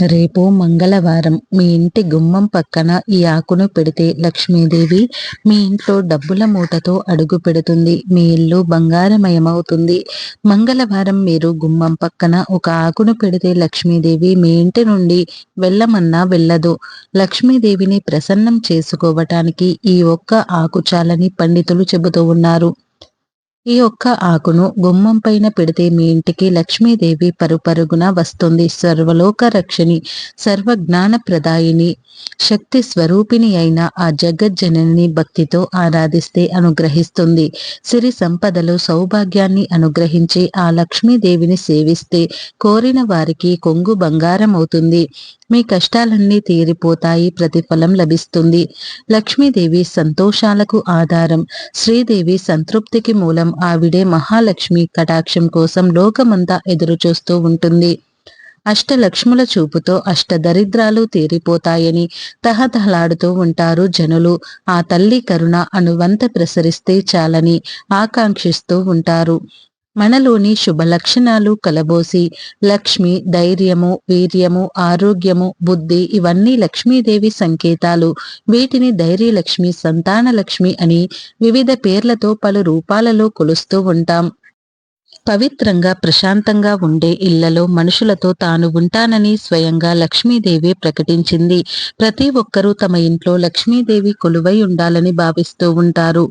రేపు మంగళవారం మీ ఇంటి గుమ్మం పక్కన ఈ ఆకును పెడితే లక్ష్మీదేవి మీ ఇంట్లో డబ్బుల మూటతో అడుగు పెడుతుంది. మీ ఇల్లు బంగారమయమవుతుంది. మంగళవారం మీరు గుమ్మం పక్కన ఒక ఆకును పెడితే లక్ష్మీదేవి మీ ఇంటి నుండి వెళ్ళమన్నా వెళ్ళదు. లక్ష్మీదేవిని ప్రసన్నం చేసుకోవటానికి ఈ ఒక్క ఆకు చాలని పండితులు చెబుతూ ఉన్నారు. ఈ ఒక్క ఆకును గుమ్మం పైన పెడితే మీ ఇంటికి లక్ష్మీదేవి పరుపరుగున వస్తుంది. సర్వలోక రక్షణి సర్వజ్ఞాన ప్రదాయిని శక్తి స్వరూపిణి అయిన ఆ జగజ్జనని భక్తితో ఆరాధిస్తే అనుగ్రహిస్తుంది. సిరి సంపదలు సౌభాగ్యాన్ని అనుగ్రహించి ఆ లక్ష్మీదేవిని సేవిస్తే కోరిన వారికి కొంగు బంగారం అవుతుంది మీ కష్టాలన్నీ తీరిపోతాయి ప్రతిఫలం లభిస్తుంది. లక్ష్మీదేవి సంతోషాలకు ఆధారం శ్రీదేవి సంతృప్తికి మూలం ఆవిడే మహాలక్ష్మి కటాక్షం కోసం లోకమంతా ఎదురు చూస్తూ ఉంటుంది. అష్టలక్ష్ముల చూపుతో అష్ట దరిద్రాలు తీరిపోతాయని తహతహలాడుతూ ఉంటారు జనులు. ఆ తల్లి కరుణ అనువంత ప్రసరిస్తే చాలని ఆకాంక్షిస్తూ ఉంటారు. మనలోని శుభ లక్షణాలు కలబోసి లక్ష్మి ధైర్యము వీర్యము ఆరోగ్యము బుద్ధి ఇవన్నీ లక్ష్మీదేవి సంకేతాలు. వీటిని ధైర్యలక్ష్మి సంతాన లక్ష్మి అని వివిధ పేర్లతో పలు రూపాలలో కొలుస్తూ ఉంటాం. పవిత్రంగా ప్రశాంతంగా ఉండే ఇళ్ళలో మనుషులతో తాను ఉంటానని స్వయంగా లక్ష్మీదేవి ప్రకటించింది. ప్రతి ఒక్కరూ తమ ఇంట్లో లక్ష్మీదేవి కొలువై ఉండాలని భావిస్తూ ఉంటారు.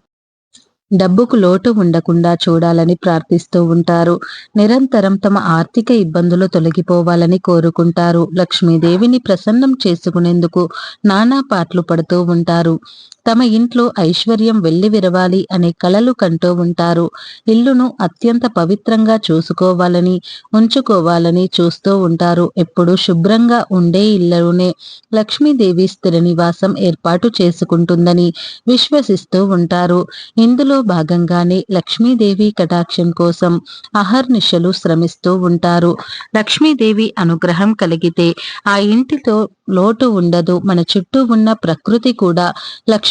డబ్బుకు లోటు ఉండకుండా చూడాలని ప్రార్థిస్తూ ఉంటారు. నిరంతరం తమ ఆర్థిక ఇబ్బందులు తొలగిపోవాలని కోరుకుంటారు. లక్ష్మీదేవిని ప్రసన్నం చేసుకునేందుకు నానా పాటలు పడుతూ ఉంటారు. తమ ఇంట్లో ఐశ్వర్యం వెళ్ళి విరవాలి అనే కలలు కంటూ ఉంటారు. ఇల్లును అత్యంత పవిత్రంగా చూసుకోవాలని ఉంచుకోవాలని చూస్తూ ఉంటారు. ఎప్పుడు శుభ్రంగా ఉండే ఇళ్ళలోనే లక్ష్మీదేవి స్థిర నివాసం ఏర్పాటు చేసుకుంటుందని విశ్వసిస్తూ ఉంటారు. ఇందులో భాగంగానే లక్ష్మీదేవి కటాక్షం కోసం అహర్నిశలు శ్రమిస్తూ ఉంటారు. లక్ష్మీదేవి అనుగ్రహం కలిగితే ఆ ఇంటితో లోటు ఉండదు. మన చుట్టూ ఉన్న ప్రకృతి కూడా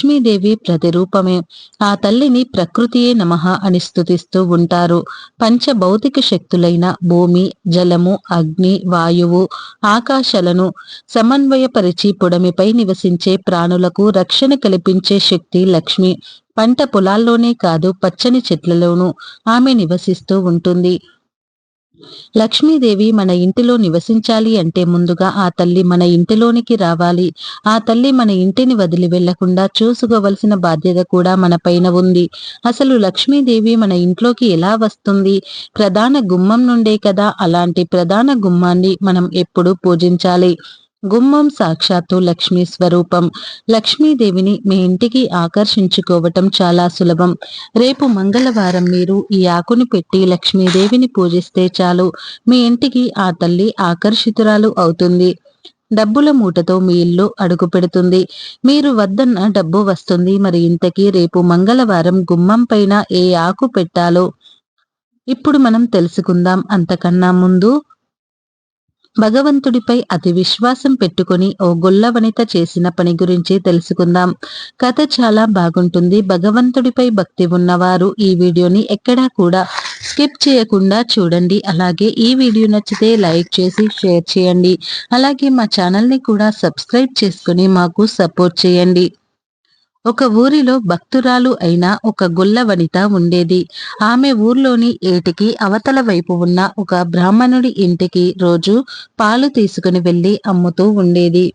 లక్ష్మీదేవి ప్రతిరూపమే. ఆ తల్లిని ప్రకృతియే నమః అని స్థుతిస్తూ ఉంటారు. పంచభౌతిక శక్తులైన భూమి జలము అగ్ని వాయువు ఆకాశాలను సమన్వయపరిచి పొడమిపై నివసించే ప్రాణులకు రక్షణ కల్పించే శక్తి లక్ష్మి. పంట పొలాల్లోనే కాదు పచ్చని చెట్లలోనూ ఆమె నివసిస్తూ ఉంటుంది. లక్ష్మీదేవి మన ఇంటిలో నివసించాలి అంటే ముందుగా ఆ తల్లి మన ఇంటిలోనికి రావాలి. ఆ తల్లి మన ఇంటిని వదిలి వెళ్ళకుండా చూసుకోవలసిన బాధ్యత కూడా మన పైన ఉంది. అసలు లక్ష్మీదేవి మన ఇంట్లోకి ఎలా వస్తుంది? ప్రధాన గుమ్మం నుండే కదా. అలాంటి ప్రధాన గుమ్మాన్ని మనం ఎప్పుడు పూజించాలి. గుమ్మం సాక్షాత్తు లక్ష్మీ స్వరూపం. లక్ష్మీదేవిని మీ ఇంటికి ఆకర్షించుకోవటం చాలా సులభం. రేపు మంగళవారం మీరు ఈ ఆకుని పెట్టి లక్ష్మీదేవిని పూజిస్తే చాలు. మీ ఇంటికి ఆ తల్లి ఆకర్షితురాలు అవుతుంది. డబ్బుల మూటతో మీ ఇల్లు అడుగు పెడుతుంది. మీరు వద్దన్న డబ్బు వస్తుంది. మరి ఇంతకీ రేపు మంగళవారం గుమ్మం పైన ఏ ఆకు పెట్టాలో? ఇప్పుడు మనం తెలుసుకుందాం. అంతకన్నా ముందు భగవంతుడిపై అతి విశ్వాసం పెట్టుకుని ఓ గొల్ల వనిత చేసిన పని గురించి తెలుసుకుందాం. కథ చాలా బాగుంటుంది. భగవంతుడిపై భక్తి ఉన్నవారు ఈ వీడియోని ఎక్కడా కూడా స్కిప్ చేయకుండా చూడండి. అలాగే ఈ వీడియో నచ్చితే లైక్ చేసి షేర్ చేయండి. అలాగే మా ఛానల్ని కూడా సబ్స్క్రైబ్ చేసుకుని మాకు సపోర్ట్ చేయండి. ఒక ఊరిలో భక్తురాలు అయిన ఒక గొల్ల వనిత ఉండేది. ఆమె ఊర్లోని ఏటికి అవతల వైపు ఉన్న ఒక బ్రాహ్మణుడి ఇంటికి రోజు పాలు తీసుకుని వెళ్ళి అమ్ముతూ ఉండేది.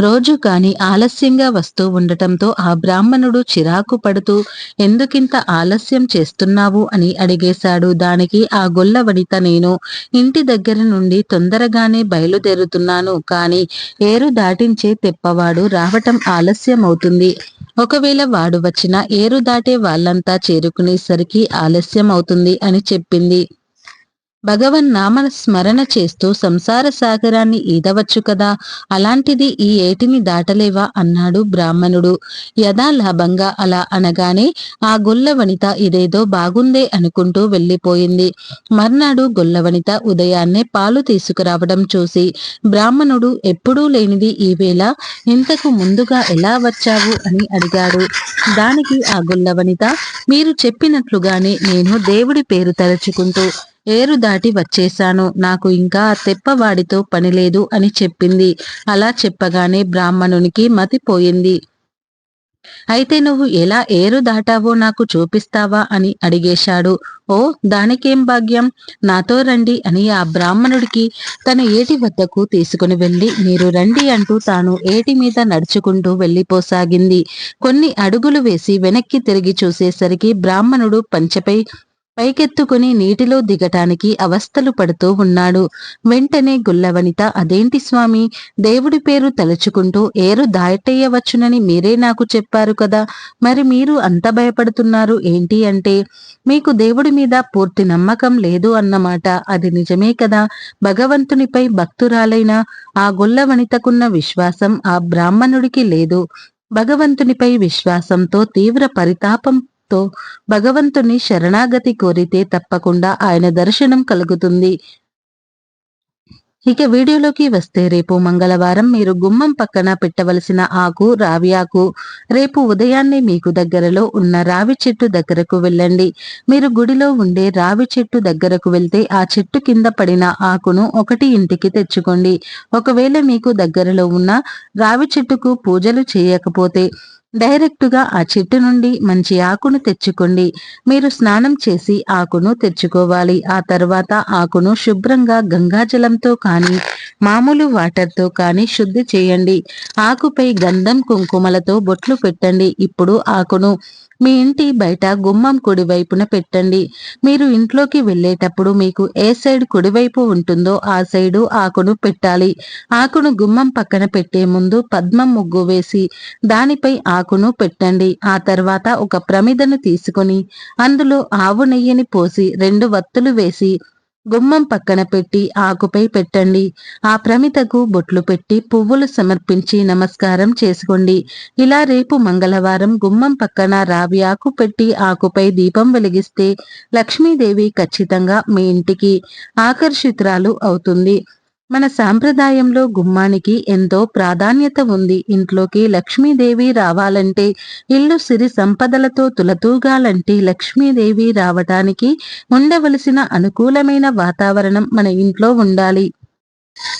రోజు కాని ఆలస్యంగా వస్తూ ఉండటంతో ఆ బ్రాహ్మణుడు చిరాకు పడుతూ ఎందుకింత ఆలస్యం చేస్తున్నావు? అని అడిగేశాడు. దానికి ఆ గొల్ల వనిత నేను ఇంటి దగ్గర నుండి తొందరగానే బయలుదేరుతున్నాను కాని ఏరు దాటించే తెప్పవాడు రావటం ఆలస్యం అవుతుంది ఒకవేళ వాడు వచ్చిన ఏరు దాటే వాళ్ళంతా చేరుకునేసరికి ఆలస్యం అవుతుంది అని చెప్పింది. భగవన్ నామ స్మరణ చేస్తూ సంసార సాగరాన్ని ఈదవచ్చు కదా? అలాంటిది ఈ ఏటిని దాటలేవా? అన్నాడు బ్రాహ్మణుడు. యథాలాభంగా అలా అనగానే ఆ గొల్లవనిత ఇదేదో బాగుందే అనుకుంటూ వెళ్ళిపోయింది. మర్నాడు గొల్లవనిత ఉదయాన్నే పాలు తీసుకురావడం చూసి బ్రాహ్మణుడు ఎప్పుడూ లేనిది ఈవేళ ఇంతకు ముందుగా ఎలా వచ్చావు అని అడిగాడు. దానికి ఆ గొల్లవనిత మీరు చెప్పినట్లుగానే నేను దేవుడి పేరు తలుచుకుంటూ ఏరు దాటి వచ్చేశాను. నాకు ఇంకా తెప్పవాడితో పని లేదు అని చెప్పింది. అలా చెప్పగానే బ్రాహ్మణునికి మతిపోయింది అయితే నువ్వు ఎలా ఏరు దాటావో నాకు చూపిస్తావా అని అడిగేశాడు. ఓ దానికేం భాగ్యం? నాతో రండి అని ఆ బ్రాహ్మణుడికి తన ఏటి వద్దకు తీసుకుని వెళ్ళి మీరు రండి అంటూ తాను ఏటి మీద నడుచుకుంటూ వెళ్ళిపోసాగింది. కొన్ని అడుగులు వేసి వెనక్కి తిరిగి చూసేసరికి బ్రాహ్మణుడు పంచపై పైకెత్తుకుని నీటిలో దిగటానికి అవస్థలు పడుతూ ఉన్నాడు. వెంటనే గుల్లవనిత అదేంటి స్వామి? దేవుడి పేరు తలుచుకుంటూ ఏరు దాటేయవచ్చునని మీరే నాకు చెప్పారు కదా. మరి మీరు అంత భయపడుతున్నారు ఏంటి అంటే మీకు దేవుడి మీద పూర్తి నమ్మకం లేదు అన్నమాట. అది నిజమే కదా. భగవంతునిపై భక్తురాలైన ఆ గుల్లవనితకున్న విశ్వాసం ఆ బ్రాహ్మణుడికి లేదు. భగవంతునిపై విశ్వాసంతో తీవ్ర పరితాపం తో భగవంతుని శరణాగతి కోరితే తప్పకుండా ఆయన దర్శనం కలుగుతుంది. ఇక వీడియోలోకి వస్తే రేపు మంగళవారం మీరు గుమ్మం పక్కన పెట్టవలసిన ఆకు రావి ఆకు రేపు ఉదయాన్నే మీకు దగ్గరలో ఉన్న రావి చెట్టు దగ్గరకు వెళ్ళండి. మీరు గుడిలో ఉండే రావి చెట్టు దగ్గరకు వెళ్తే ఆ చెట్టు కింద పడిన ఆకును ఒకటి ఇంటికి తెచ్చుకోండి. ఒకవేళ మీకు దగ్గరలో ఉన్న రావి చెట్టుకు పూజలు చేయకపోతే డైరెక్టుగా ఆ చెట్టు నుండి మంచి ఆకును తెచ్చుకోండి. మీరు స్నానం చేసి ఆకును తెచ్చుకోవాలి. ఆ తర్వాత ఆకును శుభ్రంగా గంగాజలంతో కానీ మామూలు వాటర్తో కానీ శుద్ధి చేయండి. ఆకుపై గంధం కుంకుమలతో బొట్లు పెట్టండి. ఇప్పుడు ఆకును మీ ఇంటి బయట గుమ్మం కుడివైపున పెట్టండి. మీరు ఇంట్లోకి వెళ్ళేటప్పుడు మీకు ఏ సైడ్ కుడివైపు ఉంటుందో ఆ సైడు ఆకును పెట్టాలి. ఆకును గుమ్మం పక్కన పెట్టే ముందు పద్మం ముగ్గు వేసి దానిపై ఆకును పెట్టండి. ఆ తర్వాత ఒక ప్రమిదను తీసుకొని అందులో ఆవు నెయ్యిని పోసి రెండు వత్తులు వేసి గుమ్మం పక్కన పెట్టి ఆకుపై పెట్టండి. ఆ ప్రమితకు బొట్లు పెట్టి పువ్వులు సమర్పించి నమస్కారం చేసుకోండి. ఇలా రేపు మంగళవారం గుమ్మం పక్కన రావి ఆకు పెట్టి ఆకుపై దీపం వెలిగిస్తే లక్ష్మీదేవి ఖచ్చితంగా మీ ఇంటికి ఆకర్షితురాలు అవుతుంది. మన సాంప్రదాయంలో గుమ్మానికి ఎంతో ప్రాధాన్యత ఉంది. ఇంట్లోకి లక్ష్మీదేవి రావాలంటే ఇల్లు సిరి సంపదలతో తులతూగాలంటే లక్ష్మీదేవి రావటానికి ఉండవలసిన అనుకూలమైన వాతావరణం మన ఇంట్లో ఉండాలి.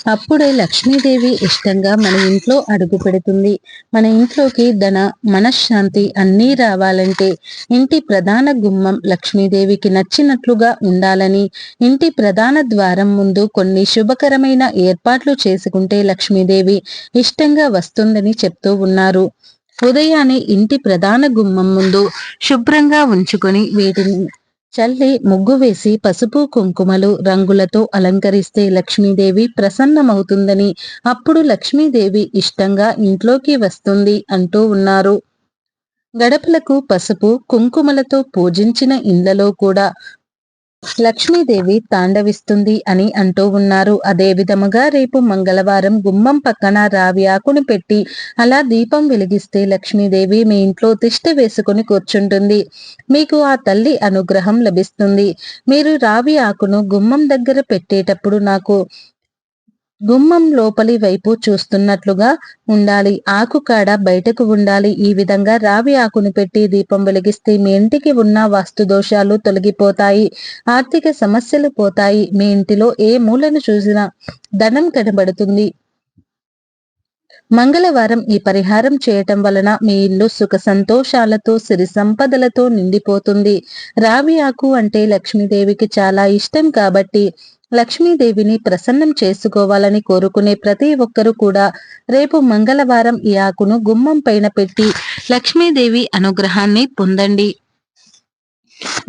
అప్పుడే లక్ష్మీదేవి ఇష్టంగా మన ఇంట్లో అడుగు పెడుతుంది. మన ఇంట్లోకి ధన మనశ్శాంతి అన్నీ రావాలంటే ఇంటి ప్రధాన గుమ్మం లక్ష్మీదేవికి నచ్చినట్లుగా ఉండాలని ఇంటి ప్రధాన ద్వారం ముందు కొన్ని శుభకరమైన ఏర్పాట్లు చేసుకుంటే లక్ష్మీదేవి ఇష్టంగా వస్తుందని చెప్తూ ఉన్నారు. ఉదయాన్నే ఇంటి ప్రధాన గుమ్మం ముందు శుభ్రంగా ఉంచుకొని వీటిని చల్లి ముగ్గు వేసి పసుపు కుంకుమలు రంగులతో అలంకరిస్తే లక్ష్మీదేవి ప్రసన్నమవుతుందని అప్పుడు లక్ష్మీదేవి ఇష్టంగా ఇంట్లోకి వస్తుంది అంటూ ఉన్నారు. గడపలకు పసుపు కుంకుమలతో పూజించిన ఇండ్లలో కూడా లక్ష్మీదేవి తాండవిస్తుంది అని అంటూ ఉన్నారు. అదే విధముగా రేపు మంగళవారం గుమ్మం పక్కన రావి ఆకుని పెట్టి అలా దీపం వెలిగిస్తే లక్ష్మీదేవి మీ ఇంట్లో తిష్ట వేసుకుని కూర్చుంటుంది. మీకు ఆ తల్లి అనుగ్రహం లభిస్తుంది. మీరు రావి ఆకును గుమ్మం దగ్గర పెట్టేటప్పుడు నాకు గుమ్మం లోపలి వైపు చూస్తున్నట్లుగా ఉండాలి. ఆకు కాడ బయటకు ఉండాలి. ఈ విధంగా రావి ఆకును పెట్టి దీపం వెలిగిస్తే మీ ఇంటికి ఉన్న వాస్తు దోషాలు తొలగిపోతాయి. ఆర్థిక సమస్యలు పోతాయి. మీ ఇంటిలో ఏ మూలను చూసినా ధనం కనబడుతుంది. మంగళవారం ఈ పరిహారం చేయటం వలన మీ ఇల్లు సుఖ సంతోషాలతో సిరి సంపదలతో నిండిపోతుంది. రావి ఆకు అంటే లక్ష్మీదేవికి చాలా ఇష్టం కాబట్టి లక్ష్మీదేవిని ప్రసన్నం చేసుకోవాలని కోరుకునే ప్రతి ఒక్కరూ కూడా రేపు మంగళవారం ఈ ఆకును గుమ్మం పైన పెట్టి లక్ష్మీదేవి అనుగ్రహాన్ని పొందండి.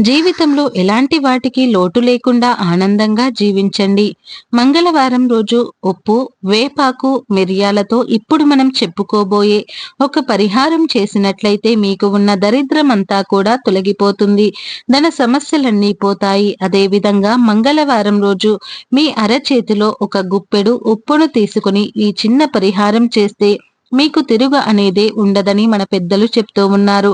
జీవితంలో ఎలాంటి వాటికి లోటు లేకుండా ఆనందంగా జీవించండి. మంగళవారం రోజు ఉప్పు వేపాకు మిరియాలతో ఇప్పుడు మనం చెప్పుకోబోయే ఒక పరిహారం చేసినట్లయితే మీకు ఉన్న దరిద్రం అంతా కూడా తొలగిపోతుంది. ధన సమస్యలన్నీ పోతాయి. అదే విధంగా మంగళవారం రోజు మీ అరచేతిలో ఒక గుప్పెడు ఉప్పును తీసుకుని ఈ చిన్న పరిహారం చేస్తే మీకు తిరుగు అనేదే ఉండదని మన పెద్దలు చెప్తూ ఉన్నారు.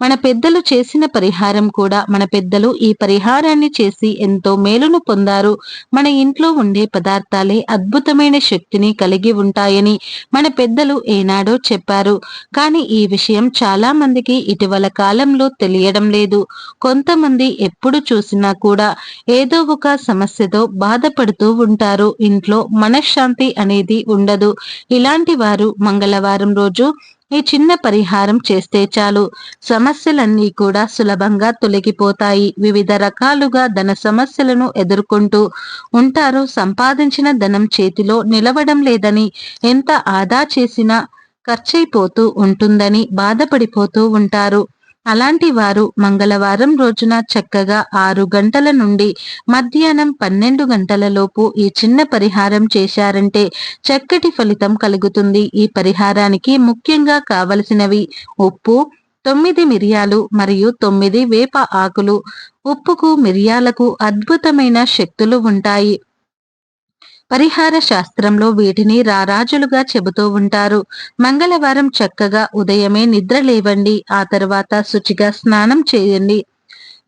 మన పెద్దలు చేసిన పరిహారం కూడా మన పెద్దలు ఈ పరిహారాన్ని చేసి ఎంతో మేలును పొందారు. మన ఇంట్లో ఉండే పదార్థాలే అద్భుతమైన శక్తిని కలిగి ఉంటాయని మన పెద్దలు ఏనాడో చెప్పారు. కానీ ఈ విషయం చాలా మందికి ఇటీవల కాలంలో తెలియడం లేదు. కొంతమంది ఎప్పుడు చూసినా కూడా ఏదో ఒక సమస్యతో బాధపడుతూ ఉంటారు. ఇంట్లో మనశ్శాంతి అనేది ఉండదు. ఇలాంటి వారు మంగళవారం రోజు ఈ చిన్న పరిహారం చేస్తే చాలు. సమస్యలన్నీ కూడా సులభంగా తొలగిపోతాయి. వివిధ రకాలుగా ధన సమస్యలను ఎదుర్కొంటూ ఉంటారు. సంపాదించిన ధనం చేతిలో నిలవడం లేదని ఎంత ఆదా చేసినా ఖర్చయిపోతూ ఉంటుందని బాధపడిపోతూ ఉంటారు. అలాంటి వారు మంగళవారం రోజున చక్కగా ఆరు గంటల నుండి మధ్యాహ్నం పన్నెండు గంటల లోపు ఈ చిన్న పరిహారం చేశారంటే చక్కటి ఫలితం కలుగుతుంది. ఈ పరిహారానికి ముఖ్యంగా కావలసినవి ఉప్పు తొమ్మిది మిరియాలు మరియు తొమ్మిది వేప ఆకులు. ఉప్పుకు మిరియాలకు అద్భుతమైన శక్తులు ఉంటాయి. పరిహార శాస్త్రంలో వీటిని రారాజులుగా చెబుతూ ఉంటారు. మంగళవారం చక్కగా ఉదయమే నిద్ర లేవండి. ఆ తర్వాత శుచిగా స్నానం చేయండి.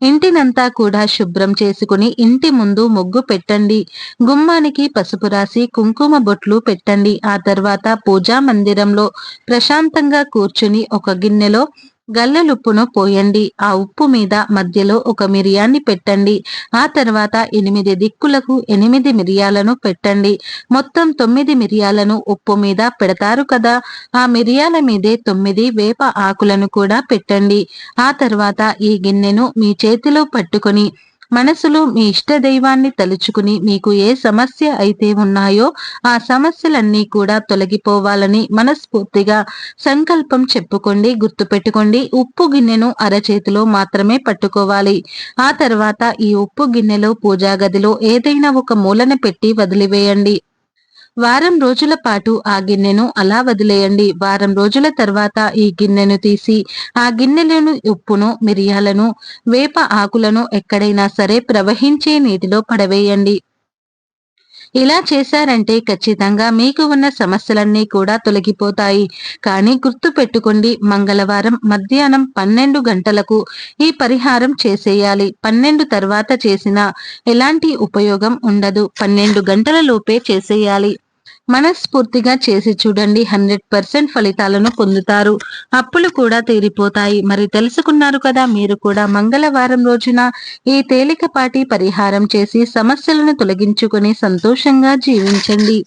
ఇంటినంతా కూడా శుభ్రం చేసుకుని ఇంటి ముందు ముగ్గు పెట్టండి. గుమ్మానికి పసుపు రాసి కుంకుమ బొట్లు పెట్టండి. ఆ తర్వాత పూజా మందిరంలో ప్రశాంతంగా కూర్చుని ఒక గిన్నెలో గల్లలుప్పును పోయండి. ఆ ఉప్పు మీద మధ్యలో ఒక మిరియాన్ని పెట్టండి. ఆ తర్వాత ఎనిమిది దిక్కులకు ఎనిమిది మిరియాలను పెట్టండి. మొత్తం తొమ్మిది మిరియాలను ఉప్పు మీద పెడతారు కదా? ఆ మిరియాల మీదే తొమ్మిది వేప ఆకులను కూడా పెట్టండి. ఆ తర్వాత ఈ గిన్నెను మీ చేతిలో పట్టుకొని మనసులో మీ ఇష్ట దైవాన్ని తలుచుకుని మీకు ఏ సమస్య అయితే ఉన్నాయో ఆ సమస్యలన్నీ కూడా తొలగిపోవాలని మనస్ఫూర్తిగా సంకల్పం చెప్పుకోండి గుర్తుపెట్టుకోండి. ఉప్పు గిన్నెను అరచేతిలో మాత్రమే పట్టుకోవాలి. ఆ తర్వాత ఈ ఉప్పు గిన్నెలో పూజా గదిలో ఏదైనా ఒక మూలన పెట్టి వదిలివేయండి. వారం రోజుల పాటు ఆ గిన్నెను అలా వదిలేయండి. వారం రోజుల తర్వాత ఈ గిన్నెను తీసి ఆ గిన్నెలను ఉప్పును మిరియాలను వేప ఆకులను ఎక్కడైనా సరే ప్రవహించే నీటిలో పడవేయండి. ఇలా చేశారంటే ఖచ్చితంగా మీకు ఉన్న సమస్యలన్నీ కూడా తొలగిపోతాయి. కానీ గుర్తు పెట్టుకోండి మంగళవారం మధ్యాహ్నం పన్నెండు గంటలకు ఈ పరిహారం చేసేయాలి. పన్నెండు తర్వాత చేసిన ఎలాంటి ఉపయోగం ఉండదు. పన్నెండు గంటల లోపే చేసేయాలి. మనస్ఫూర్తిగా చేసి చూడండి. హండ్రెడ్ పర్సెంట్ ఫలితాలను పొందుతారు. అప్పులు కూడా తీరిపోతాయి. మరి తెలుసుకున్నారు కదా మీరు కూడా మంగళవారం రోజున ఈ తేలికపాటి పరిహారం చేసి సమస్యలను తొలగించుకుని సంతోషంగా జీవించండి.